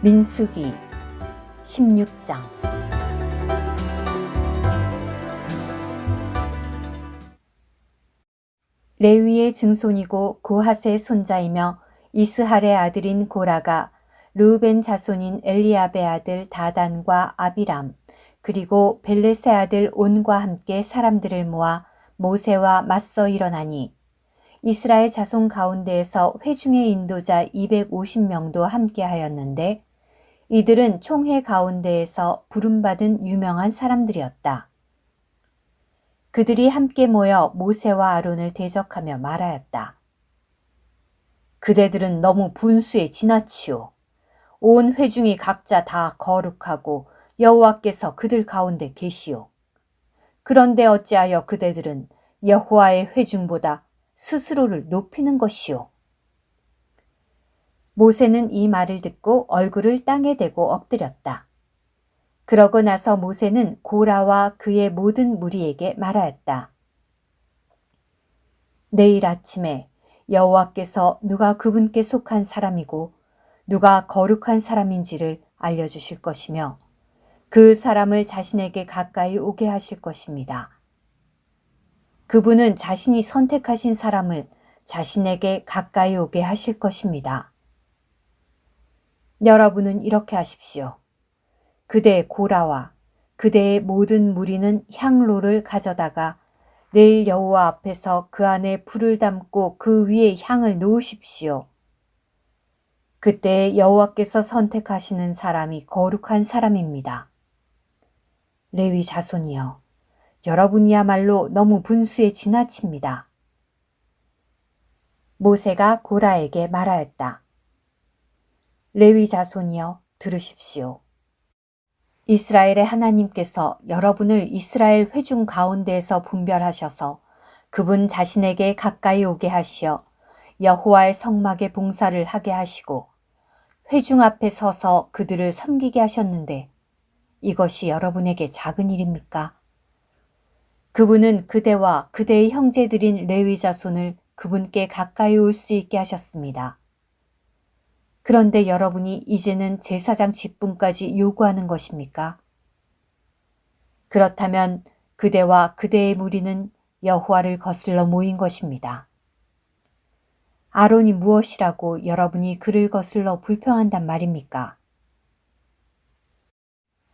민수기 16장. 레위의 증손이고 고핫의 손자이며 이스할의 아들인 고라가 루벤 자손인 엘리압의 아들 다단과 아비람 그리고 벨레세 아들 온과 함께 사람들을 모아 모세와 맞서 일어나니 이스라엘 자손 가운데에서 회중의 인도자 250명도 함께 하였는데 이들은 총회 가운데에서 부름받은 유명한 사람들이었다. 그들이 함께 모여 모세와 아론을 대적하며 말하였다. 그대들은 너무 분수에 지나치오. 온 회중이 각자 다 거룩하고 여호와께서 그들 가운데 계시오. 그런데 어찌하여 그대들은 여호와의 회중보다 스스로를 높이는 것이오. 모세는 이 말을 듣고 얼굴을 땅에 대고 엎드렸다. 그러고 나서 모세는 고라와 그의 모든 무리에게 말하였다. 내일 아침에 여호와께서 누가 그분께 속한 사람이고 누가 거룩한 사람인지를 알려주실 것이며 그 사람을 자신에게 가까이 오게 하실 것입니다. 그분은 자신이 선택하신 사람을 자신에게 가까이 오게 하실 것입니다. 여러분은 이렇게 하십시오. 그대 고라와 그대의 모든 무리는 향로를 가져다가 내일 여호와 앞에서 그 안에 불을 담고 그 위에 향을 놓으십시오. 그때 여호와께서 선택하시는 사람이 거룩한 사람입니다. 레위 자손이여, 여러분이야말로 너무 분수에 지나칩니다. 모세가 고라에게 말하였다. 레위 자손이여, 들으십시오. 이스라엘의 하나님께서 여러분을 이스라엘 회중 가운데에서 분별하셔서 그분 자신에게 가까이 오게 하시어 여호와의 성막에 봉사를 하게 하시고 회중 앞에 서서 그들을 섬기게 하셨는데 이것이 여러분에게 작은 일입니까? 그분은 그대와 그대의 형제들인 레위 자손을 그분께 가까이 올 수 있게 하셨습니다. 그런데 여러분이 이제는 제사장 직분까지 요구하는 것입니까? 그렇다면 그대와 그대의 무리는 여호와를 거슬러 모인 것입니다. 아론이 무엇이라고 여러분이 그를 거슬러 불평한단 말입니까?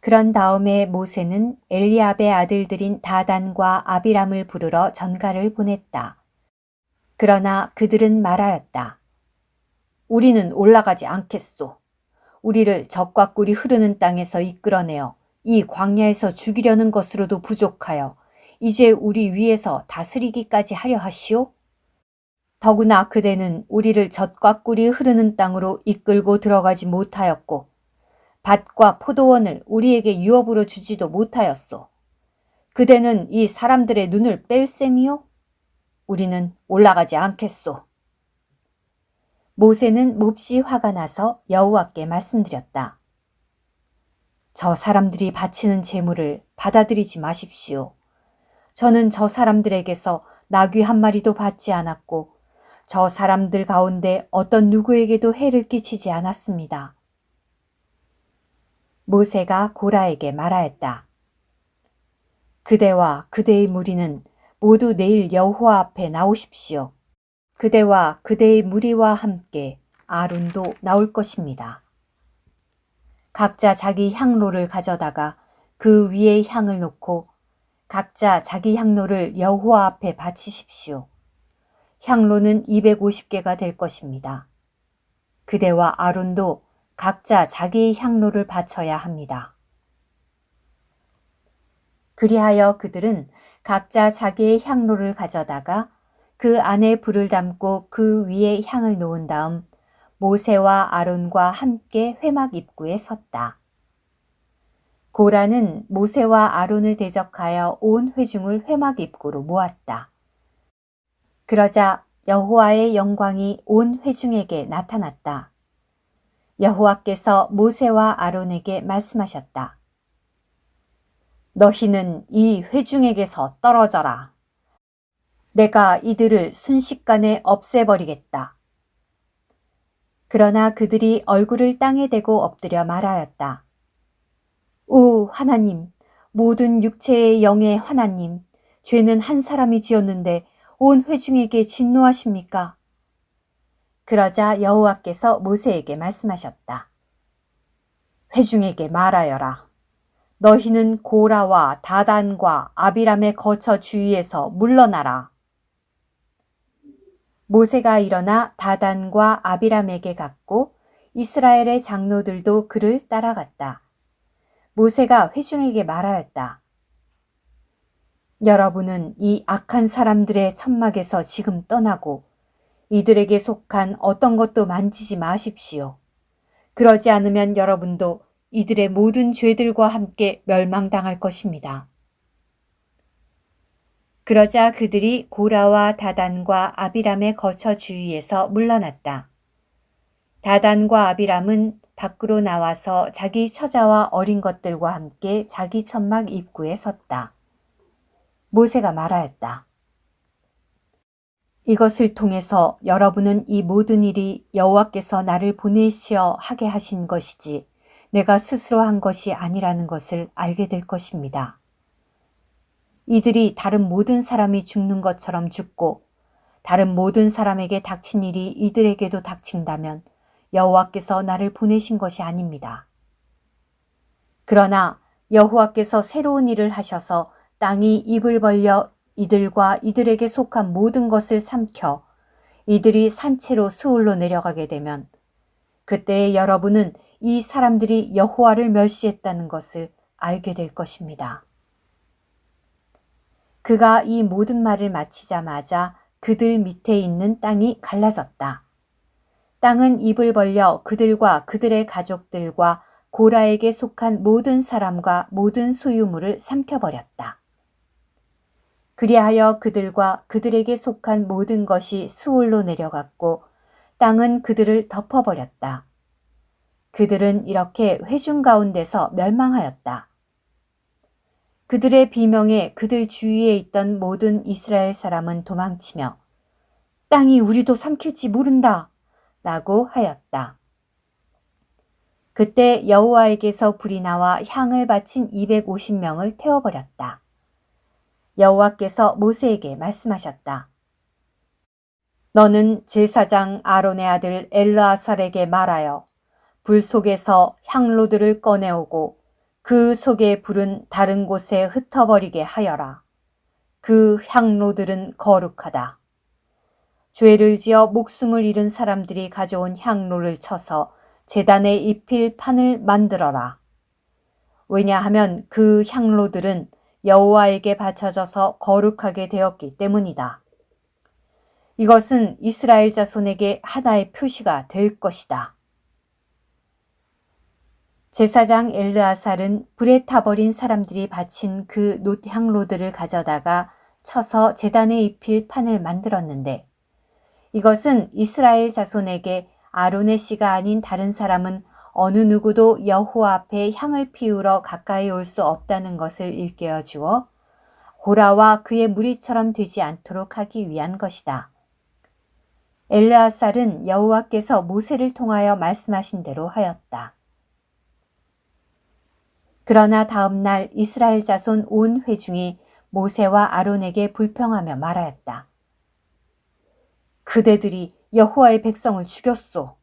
그런 다음에 모세는 엘리압의 아들들인 다단과 아비람을 부르러 전가를 보냈다. 그러나 그들은 말하였다. 우리는 올라가지 않겠소. 우리를 적과 꿀이 흐르는 땅에서 이끌어내어 이 광야에서 죽이려는 것으로도 부족하여 이제 우리 위에서 다스리기까지 하려 하시오? 더구나 그대는 우리를 젖과 꿀이 흐르는 땅으로 이끌고 들어가지 못하였고 밭과 포도원을 우리에게 유업으로 주지도 못하였소. 그대는 이 사람들의 눈을 뺄 셈이요? 우리는 올라가지 않겠소. 모세는 몹시 화가 나서 여호와께 말씀드렸다. 저 사람들이 바치는 재물을 받아들이지 마십시오. 저는 저 사람들에게서 나귀 한 마리도 받지 않았고 저 사람들 가운데 어떤 누구에게도 해를 끼치지 않았습니다. 모세가 고라에게 말하였다. 그대와 그대의 무리는 모두 내일 여호와 앞에 나오십시오. 그대와 그대의 무리와 함께 아론도 나올 것입니다. 각자 자기 향로를 가져다가 그 위에 향을 놓고 각자 자기 향로를 여호와 앞에 바치십시오. 향로는 250개가 될 것입니다. 그대와 아론도 각자 자기의 향로를 바쳐야 합니다. 그리하여 그들은 각자 자기의 향로를 가져다가 그 안에 불을 담고 그 위에 향을 놓은 다음 모세와 아론과 함께 회막 입구에 섰다. 고라는 모세와 아론을 대적하여 온 회중을 회막 입구로 모았다. 그러자 여호와의 영광이 온 회중에게 나타났다. 여호와께서 모세와 아론에게 말씀하셨다. 너희는 이 회중에게서 떨어져라. 내가 이들을 순식간에 없애버리겠다. 그러나 그들이 얼굴을 땅에 대고 엎드려 말하였다. 오 하나님, 모든 육체의 영의 하나님, 죄는 한 사람이 지었는데 온 회중에게 진노하십니까? 그러자 여호와께서 모세에게 말씀하셨다. 회중에게 말하여라. 너희는 고라와 다단과 아비람의 거처 주위에서 물러나라. 모세가 일어나 다단과 아비람에게 갔고 이스라엘의 장로들도 그를 따라갔다. 모세가 회중에게 말하였다. 여러분은 이 악한 사람들의 천막에서 지금 떠나고 이들에게 속한 어떤 것도 만지지 마십시오. 그러지 않으면 여러분도 이들의 모든 죄들과 함께 멸망당할 것입니다. 그러자 그들이 고라와 다단과 아비람의 거처 주위에서 물러났다. 다단과 아비람은 밖으로 나와서 자기 처자와 어린 것들과 함께 자기 천막 입구에 섰다. 모세가 말하였다. 이것을 통해서 여러분은 이 모든 일이 여호와께서 나를 보내시어 하게 하신 것이지 내가 스스로 한 것이 아니라는 것을 알게 될 것입니다. 이들이 다른 모든 사람이 죽는 것처럼 죽고 다른 모든 사람에게 닥친 일이 이들에게도 닥친다면 여호와께서 나를 보내신 것이 아닙니다. 그러나 여호와께서 새로운 일을 하셔서 땅이 입을 벌려 이들과 이들에게 속한 모든 것을 삼켜 이들이 산채로 스올로 내려가게 되면 그때 여러분은 이 사람들이 여호와를 멸시했다는 것을 알게 될 것입니다. 그가 이 모든 말을 마치자마자 그들 밑에 있는 땅이 갈라졌다. 땅은 입을 벌려 그들과 그들의 가족들과 고라에게 속한 모든 사람과 모든 소유물을 삼켜버렸다. 그리하여 그들과 그들에게 속한 모든 것이 수올로 내려갔고 땅은 그들을 덮어버렸다. 그들은 이렇게 회중 가운데서 멸망하였다. 그들의 비명에 그들 주위에 있던 모든 이스라엘 사람은 도망치며 땅이 우리도 삼킬지 모른다 라고 하였다. 그때 여호와에게서 불이 나와 향을 바친 250명을 태워버렸다. 여호와께서 모세에게 말씀하셨다. 너는 제사장 아론의 아들 엘르아살에게 말하여 불 속에서 향로들을 꺼내오고 그 속의 불은 다른 곳에 흩어버리게 하여라. 그 향로들은 거룩하다. 죄를 지어 목숨을 잃은 사람들이 가져온 향로를 쳐서 재단에 입힐 판을 만들어라. 왜냐하면 그 향로들은 여호와에게 바쳐져서 거룩하게 되었기 때문이다. 이것은 이스라엘 자손에게 하나의 표시가 될 것이다. 제사장 엘르아살은 불에 타버린 사람들이 바친 그 놋향로들을 가져다가 쳐서 재단에 입힐 판을 만들었는데 이것은 이스라엘 자손에게 아론의 씨가 아닌 다른 사람은 어느 누구도 여호와 앞에 향을 피우러 가까이 올 수 없다는 것을 일깨워 주어 고라와 그의 무리처럼 되지 않도록 하기 위한 것이다. 엘르아살은 여호와께서 모세를 통하여 말씀하신 대로 하였다. 그러나 다음 날 이스라엘 자손 온 회중이 모세와 아론에게 불평하며 말하였다. 그대들이 여호와의 백성을 죽였소.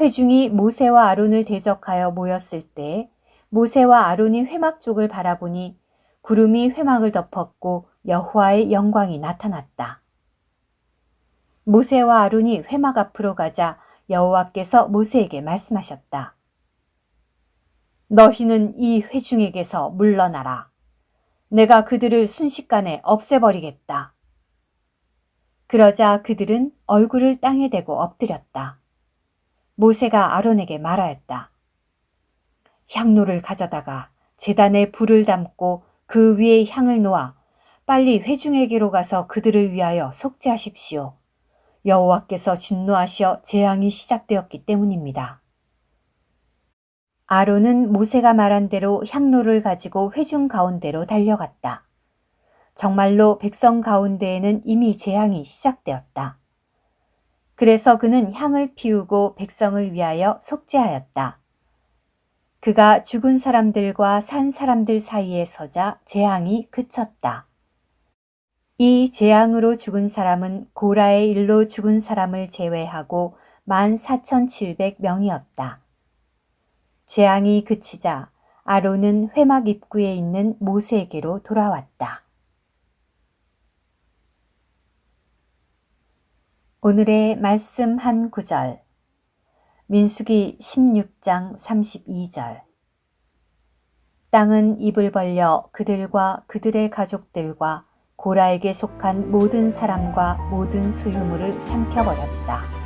회중이 모세와 아론을 대적하여 모였을 때 모세와 아론이 회막 쪽을 바라보니 구름이 회막을 덮었고 여호와의 영광이 나타났다. 모세와 아론이 회막 앞으로 가자 여호와께서 모세에게 말씀하셨다. 너희는 이 회중에게서 물러나라. 내가 그들을 순식간에 없애버리겠다. 그러자 그들은 얼굴을 땅에 대고 엎드렸다. 모세가 아론에게 말하였다. 향로를 가져다가 재단에 불을 담고 그 위에 향을 놓아 빨리 회중에게로 가서 그들을 위하여 속죄하십시오. 여호와께서 진노하시어 재앙이 시작되었기 때문입니다. 아론은 모세가 말한 대로 향로를 가지고 회중 가운데로 달려갔다. 정말로 백성 가운데에는 이미 재앙이 시작되었다. 그래서 그는 향을 피우고 백성을 위하여 속죄하였다. 그가 죽은 사람들과 산 사람들 사이에 서자 재앙이 그쳤다. 이 재앙으로 죽은 사람은 고라의 일로 죽은 사람을 제외하고 14,700명이었다. 재앙이 그치자 아론은 회막 입구에 있는 모세에게로 돌아왔다. 오늘의 말씀 한 구절. 민수기 16장 32절. 땅은 입을 벌려 그들과 그들의 가족들과 고라에게 속한 모든 사람과 모든 소유물을 삼켜버렸다.